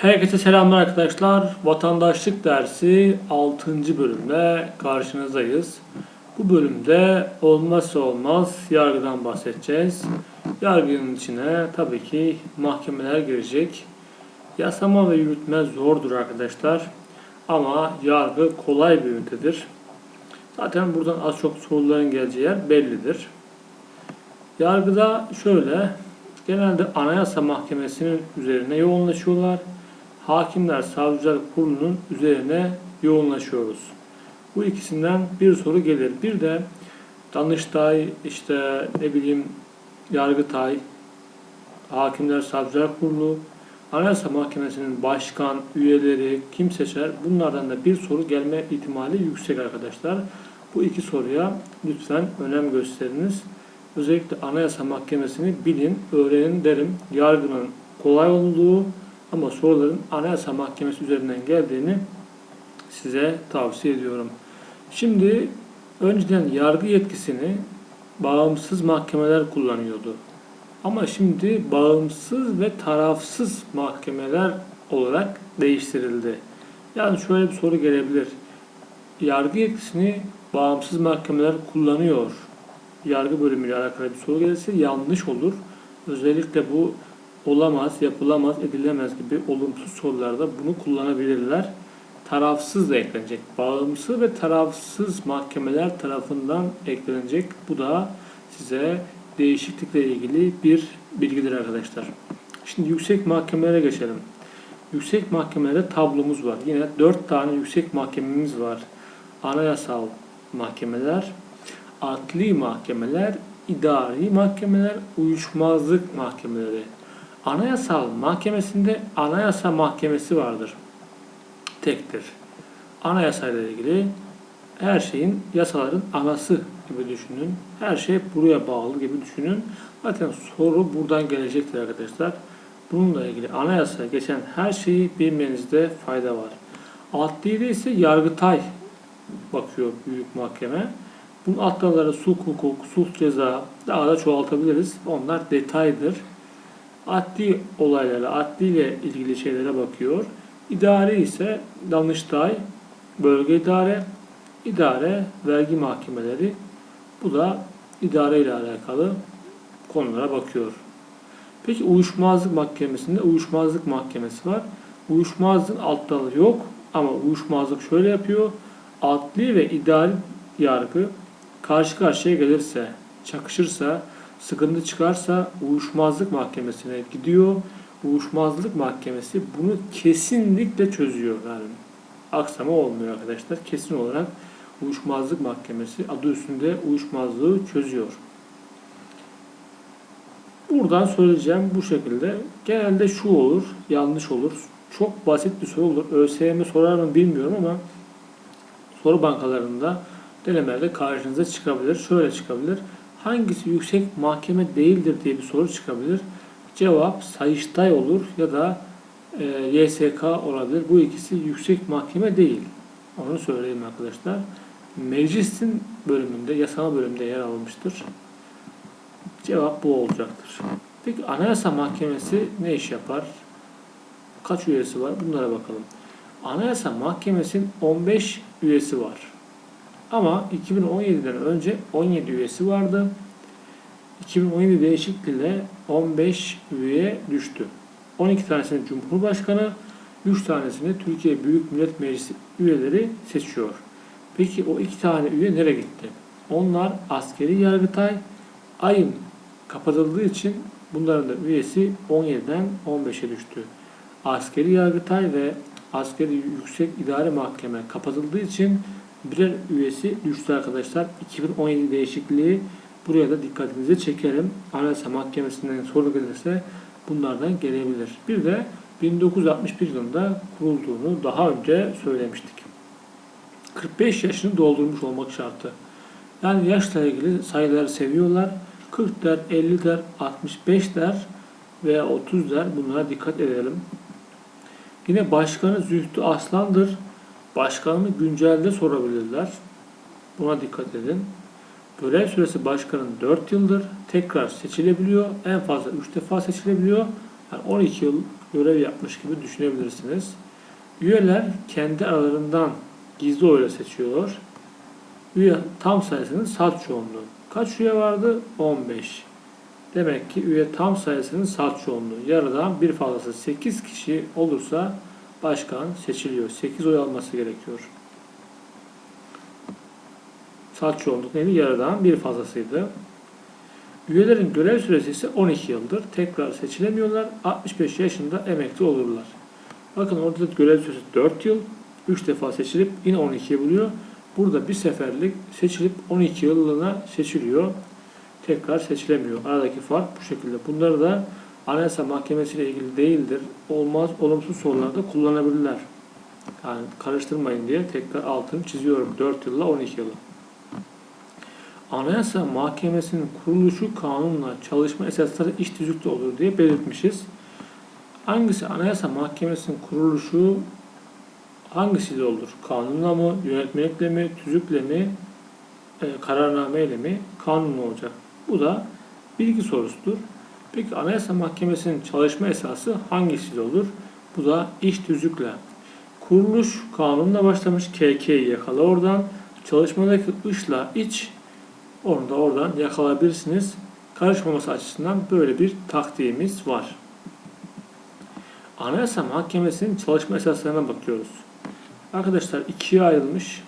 Herkese selamlar arkadaşlar. Vatandaşlık dersi 6. bölümde karşınızdayız. Bu bölümde olmazsa olmaz yargıdan bahsedeceğiz. Yargının içine tabii ki mahkemeler girecek. Yasama ve yürütme zordur arkadaşlar. Ama yargı kolay bir ünitedir. Zaten buradan az çok soruların geleceği yer bellidir. Yargıda şöyle, genelde Anayasa Mahkemesi'nin üzerine yoğunlaşıyorlar. Hakimler Savcılar Kurulu'nun üzerine yoğunlaşıyoruz. Bu ikisinden bir soru gelir. Bir de Danıştay, işte ne bileyim Yargıtay, Hakimler Savcılar Kurulu, Anayasa Mahkemesi'nin başkan, üyeleri kim seçer? Bunlardan da bir soru gelme ihtimali yüksek arkadaşlar. Bu iki soruya lütfen önem gösteriniz. Özellikle Anayasa Mahkemesi'ni bilin, öğrenin derim. Yargının kolay olduğu ama soruların Anayasa Mahkemesi üzerinden geldiğini size tavsiye ediyorum. Şimdi önceden yargı yetkisini bağımsız mahkemeler kullanıyordu. Ama şimdi bağımsız ve tarafsız mahkemeler olarak değiştirildi. Yani şöyle bir soru gelebilir. Yargı yetkisini bağımsız mahkemeler kullanıyor. Yargı bölümüyle alakalı bir soru gelirse yanlış olur. Özellikle bu olamaz, yapılamaz, edilemez gibi olumsuz sorularda bunu kullanabilirler. Tarafsız da eklenecek. Bağımsız ve tarafsız mahkemeler tarafından eklenecek. Bu da size değişiklikle ilgili bir bilgidir arkadaşlar. Şimdi yüksek mahkemelere geçelim. Yüksek mahkemelerde tablomuz var. Yine 4 tane yüksek mahkememiz var. Anayasal mahkemeler, adli mahkemeler, idari mahkemeler, uyuşmazlık mahkemeleri. Anayasal mahkemesinde anayasa mahkemesi vardır. Tektir. Anayasa ile ilgili her şeyin yasaların anası gibi düşünün. Her şey buraya bağlı gibi düşünün. Zaten soru buradan gelecektir arkadaşlar. Bununla ilgili anayasa geçen her şeyi bilmenizde fayda var. Adliyede ise Yargıtay bakıyor büyük mahkeme. Bunun alt dalları sulh hukuk, sulh ceza daha da çoğaltabiliriz. Onlar detaydır. Adli olaylara, adli ilgili şeylere bakıyor. İdari ise Danıştay, bölge idare, idare, vergi mahkemeleri. Bu da idare ile alakalı konulara bakıyor. Peki uyuşmazlık mahkemesinde uyuşmazlık mahkemesi var. Uyuşmazlığın alt dalı yok ama uyuşmazlık şöyle yapıyor. Adli ve idari yargı karşı karşıya gelirse, çakışırsa, sıkıntı çıkarsa uyuşmazlık mahkemesine gidiyor. Uyuşmazlık mahkemesi bunu kesinlikle çözüyor. Yani aksama olmuyor arkadaşlar. Kesin olarak uyuşmazlık mahkemesi adı üstünde uyuşmazlığı çözüyor. Buradan söyleyeceğim bu şekilde. Genelde şu olur, yanlış olur. Çok basit bir soru olur. ÖSYM sorar mı bilmiyorum ama soru bankalarında denemelerde karşınıza çıkabilir. Şöyle çıkabilir. Hangisi yüksek mahkeme değildir diye bir soru çıkabilir. Cevap Sayıştay olur ya da e, YSK olabilir. Bu ikisi yüksek mahkeme değil. Onu söyleyeyim arkadaşlar. Meclisin bölümünde, yasama bölümünde yer almıştır. Cevap bu olacaktır. Peki Anayasa Mahkemesi ne iş yapar? Kaç üyesi var? Bunlara bakalım. Anayasa Mahkemesi'nin 15 üyesi var. Ama 2017'den önce 17 üyesi vardı. 2017 değişikliğiyle 15 üye düştü. 12 tanesini Cumhurbaşkanı, 3 tanesini Türkiye Büyük Millet Meclisi üyeleri seçiyor. Peki o iki tane üye nereye gitti? Onlar askeri yargıtay ayın kapatıldığı için bunların da üyesi 17'den 15'e düştü. Askeri yargıtay ve askeri yüksek idare mahkeme kapatıldığı için birer üyesi düştü arkadaşlar. 2017 değişikliği buraya da dikkatinizi çekerim. Anayasa Mahkemesi'nden soru gelirse bunlardan gelebilir. Bir de 1961 yılında kurulduğunu daha önce söylemiştik. 45 yaşını doldurmuş olmak şartı. Yani yaşla ilgili sayıları seviyorlar. 40 der, 50 der, 65 der veya 30 der. Bunlara dikkat edelim. Yine başkanı Zühtü Aslan'dır. Başkanını güncelde sorabilirler. Buna dikkat edin. Görev süresi başkanın 4 yıldır. Tekrar seçilebiliyor. En fazla 3 defa seçilebiliyor. Yani 12 yıl görev yapmış gibi düşünebilirsiniz. Üyeler kendi aralarından gizli oyla seçiyor. Üye tam sayısının salt çoğunluğu. Kaç üye vardı? 15. Demek ki üye tam sayısının salt çoğunluğu. Yarıdan bir fazlası 8 kişi olursa başkan seçiliyor. 8 oy alması gerekiyor. Salt çoğunluk neydi? Yarıdan bir fazlasıydı. Üyelerin görev süresi ise 12 yıldır. Tekrar seçilemiyorlar. 65 yaşında emekli olurlar. Bakın orada da görev süresi 4 yıl. 3 defa seçilip yine 12'yi buluyor. Burada bir seferlik seçilip 12 yıllığına seçiliyor. Tekrar seçilemiyor. Aradaki fark bu şekilde. Bunları da Anayasa Mahkemesi ile ilgili değildir. Olmaz, olumsuz sorularda kullanabilirler. Yani karıştırmayın diye tekrar altını çiziyorum. 4 yılla 12 yılı. Anayasa Mahkemesi'nin kuruluşu kanunla çalışma esasları iş tüzükte olur diye belirtmişiz. Hangisi Anayasa Mahkemesi'nin kuruluşu hangisiyle olur? Kanunla mı, yönetmelikle mi, tüzükle mi, e, kararnameyle mi, kanunla olacak? Bu da bilgi sorusudur. Peki Anayasa Mahkemesi'nin çalışma esası hangisiyle olur? Bu da iş tüzükle. Kuruluş kanunla başlamış KK'yi yakala oradan. Çalışmadaki ışla iç onu da oradan yakalayabilirsiniz. Karışmaması açısından böyle bir taktiğimiz var. Anayasa Mahkemesi'nin çalışma esaslarına bakıyoruz. Arkadaşlar ikiye ayrılmış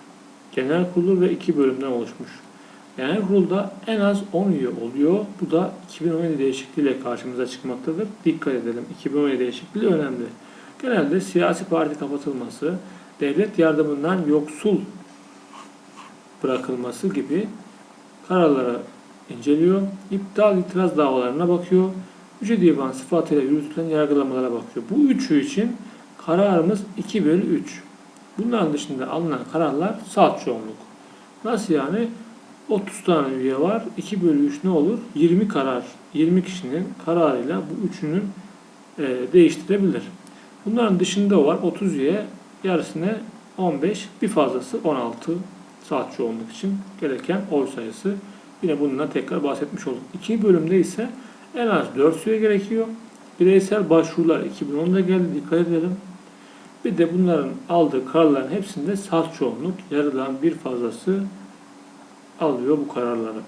genel kurulu ve iki bölümden oluşmuş. Genel kurulda en az 10 üye oluyor. Bu da 2017 değişikliğiyle karşımıza çıkmaktadır. Dikkat edelim. 2017 değişikliği önemli. Genelde siyasi parti kapatılması, devlet yardımından yoksul bırakılması gibi kararlara inceliyor. İptal itiraz davalarına bakıyor. Yüce Divan sıfatıyla yürütülen yargılamalara bakıyor. Bu üçü için kararımız 2 bölü 3. Bunların dışında alınan kararlar salt çoğunluk. Nasıl yani? 30 tane üye var. 2 bölü 3 ne olur? 20 karar. 20 kişinin kararıyla bu üçünün e, değiştirebilir. Bunların dışında var 30 üye yarısına 15 bir fazlası 16 saat çoğunluk için gereken oy sayısı. Yine bununla tekrar bahsetmiş olduk. İkinci bölümde ise en az 4 üye gerekiyor. Bireysel başvurular 2010'da geldi dikkat edelim. Bir de bunların aldığı kararların hepsinde salt çoğunluk yarıdan bir fazlası alıyor bu kararları.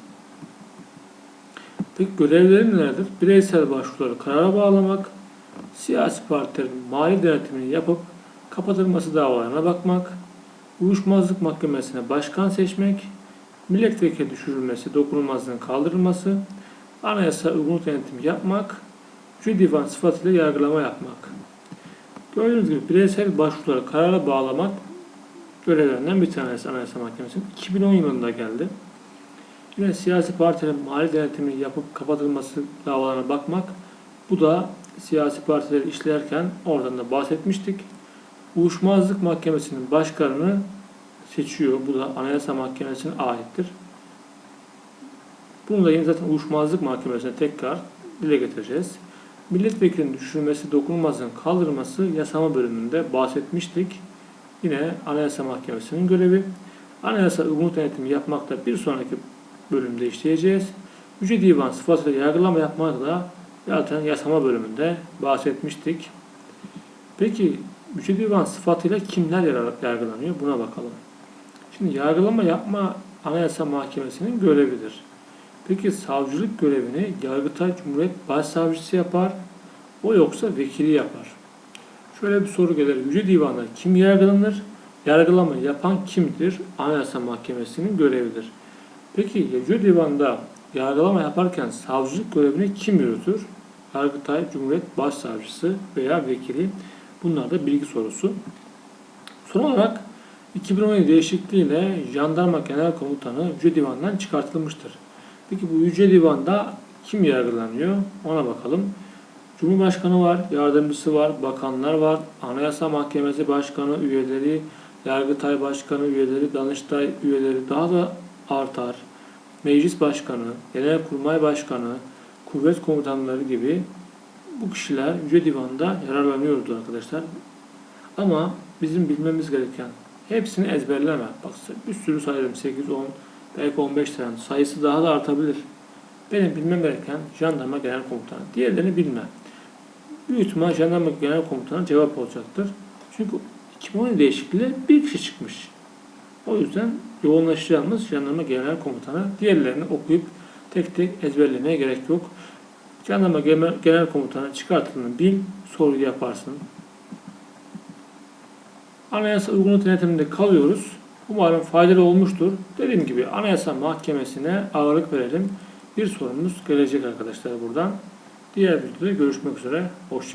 Peki görevleri nelerdir? Bireysel başvuruları karara bağlamak, siyasi partilerin mali denetimini yapıp kapatılması davalarına bakmak, uyuşmazlık mahkemesine başkan seçmek, milletvekili düşürülmesi, dokunulmazlığın kaldırılması, anayasa uygunluk denetimi yapmak, Yüce Divan sıfatıyla yargılama yapmak. Gördüğünüz gibi bireysel başvuruları karara bağlamak görevlerinden bir tanesi Anayasa Mahkemesi'nin 2010 yılında geldi. Yine siyasi partilerin mali denetimini yapıp kapatılması davalarına bakmak. Bu da siyasi partileri işlerken oradan da bahsetmiştik. Uyuşmazlık Mahkemesi'nin başkanını seçiyor. Bu da Anayasa Mahkemesi'ne aittir. Bunu da yine zaten Uyuşmazlık Mahkemesi'ne tekrar dile getireceğiz. Milletvekilinin düşürülmesi, dokunulmazlığın kaldırılması yasama bölümünde bahsetmiştik. Yine Anayasa Mahkemesi'nin görevi. Anayasa uygunluk denetimi yapmakta bir sonraki bölümde işleyeceğiz. Yüce Divan sıfatıyla yargılama yapmak da zaten yasama bölümünde bahsetmiştik. Peki Yüce Divan sıfatıyla kimler yargılanıyor? Buna bakalım. Şimdi yargılama yapma Anayasa Mahkemesi'nin görevidir. Peki savcılık görevini Yargıtay Cumhuriyet Başsavcısı yapar, o yoksa vekili yapar. Şöyle bir soru gelir. Yüce Divan'da kim yargılanır? Yargılama yapan kimdir? Anayasa Mahkemesi'nin görevidir. Peki Yüce Divan'da yargılama yaparken savcılık görevini kim yürütür? Yargıtay Cumhuriyet Başsavcısı veya vekili. Bunlar da bilgi sorusu. Son olarak 2017 değişikliğiyle Jandarma Genel Komutanı Yüce Divan'dan çıkartılmıştır. Peki bu Yüce Divan'da kim yargılanıyor? Ona bakalım. Cumhurbaşkanı var, yardımcısı var, bakanlar var, Anayasa Mahkemesi Başkanı üyeleri, Yargıtay Başkanı üyeleri, Danıştay üyeleri daha da artar. Meclis Başkanı, Genelkurmay Başkanı, kuvvet komutanları gibi bu kişiler Yüce Divan'da yararlanıyordu arkadaşlar. Ama bizim bilmemiz gereken hepsini ezberleme. Bak bir sürü sayarım 8, 10, belki 15 tane. Sayısı daha da artabilir. Benim bilmem gereken jandarma genel komutanı. Diğerlerini bilme. Büyük ihtimal Jandarma Genel Komutanı cevap olacaktır. Çünkü 2017 değişikliğiyle bir kişi çıkmış. O yüzden yoğunlaşacağımız Jandarma Genel Komutanı diğerlerini okuyup tek tek ezberlemeye gerek yok. Jandarma Genel Komutanı çıkartıldığını bil, soruyu yaparsın. Anayasa uygunluk denetiminde kalıyoruz. Umarım faydalı olmuştur. Dediğim gibi Anayasa Mahkemesi'ne ağırlık verelim. Bir sorumuz gelecek arkadaşlar buradan. Diğer videoda görüşmek üzere. Hoşçakalın.